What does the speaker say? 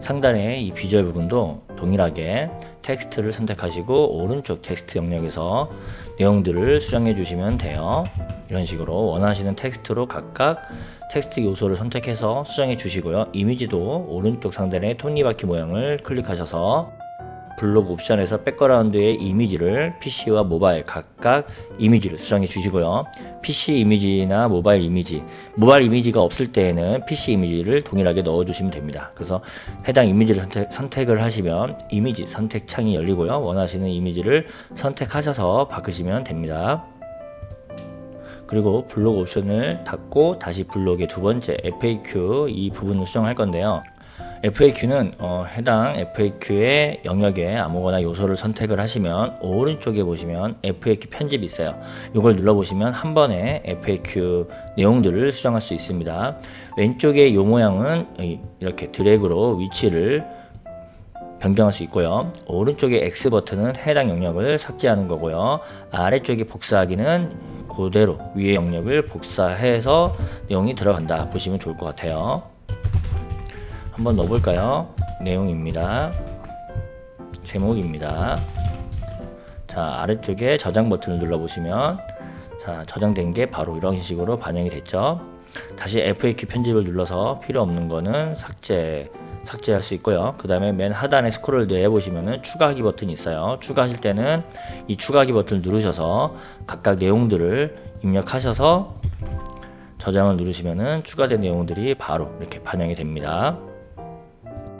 상단의 이 비주얼 부분도 동일하게 텍스트를 선택하시고 오른쪽 텍스트 영역에서 내용들을 수정해 주시면 돼요. 이런 식으로 원하시는 텍스트로 각각 텍스트 요소를 선택해서 수정해 주시고요. 이미지도 오른쪽 상단의 톱니바퀴 모양을 클릭하셔서 블록 옵션에서 백그라운드의 이미지를 PC와 모바일 각각 이미지를 수정해 주시고요. PC 이미지나 모바일 이미지, 모바일 이미지가 없을 때에는 PC 이미지를 동일하게 넣어 주시면 됩니다. 그래서 해당 이미지를 선택, 을 하시면 이미지 선택 창이 열리고요. 원하시는 이미지를 선택하셔서 바꾸시면 됩니다. 그리고 블록 옵션을 닫고 다시 블록의 두 번째 FAQ 이 부분을 수정할 건데요. FAQ는 어, 해당 FAQ의 영역에 아무거나 요소를 선택을 하시면 오른쪽에 보시면 FAQ 편집이 있어요. 이걸 눌러보시면 한 번에 FAQ 내용들을 수정할 수 있습니다. 왼쪽의 이 모양은 이렇게 드래그로 위치를 변경할 수 있고요. 오른쪽의 X 버튼은 해당 영역을 삭제하는 거고요. 아래쪽에 복사하기는 그대로 위의 영역을 복사해서 내용이 들어간다 보시면 좋을 것 같아요. 한번 넣어볼까요? 내용입니다. 제목입니다. 자, 아래쪽에 저장 버튼을 눌러보시면 자, 저장된 게 바로 이런 식으로 반영이 됐죠. 다시 FAQ 편집을 눌러서 필요 없는 거는 삭제 삭제할 수 있고요. 그 다음에 맨 하단에 스크롤 내에 보시면은 추가하기 버튼이 있어요. 추가하실 때는 이 추가하기 버튼을 누르셔서 각각 내용들을 입력하셔서 저장을 누르시면은 추가된 내용들이 바로 이렇게 반영이 됩니다.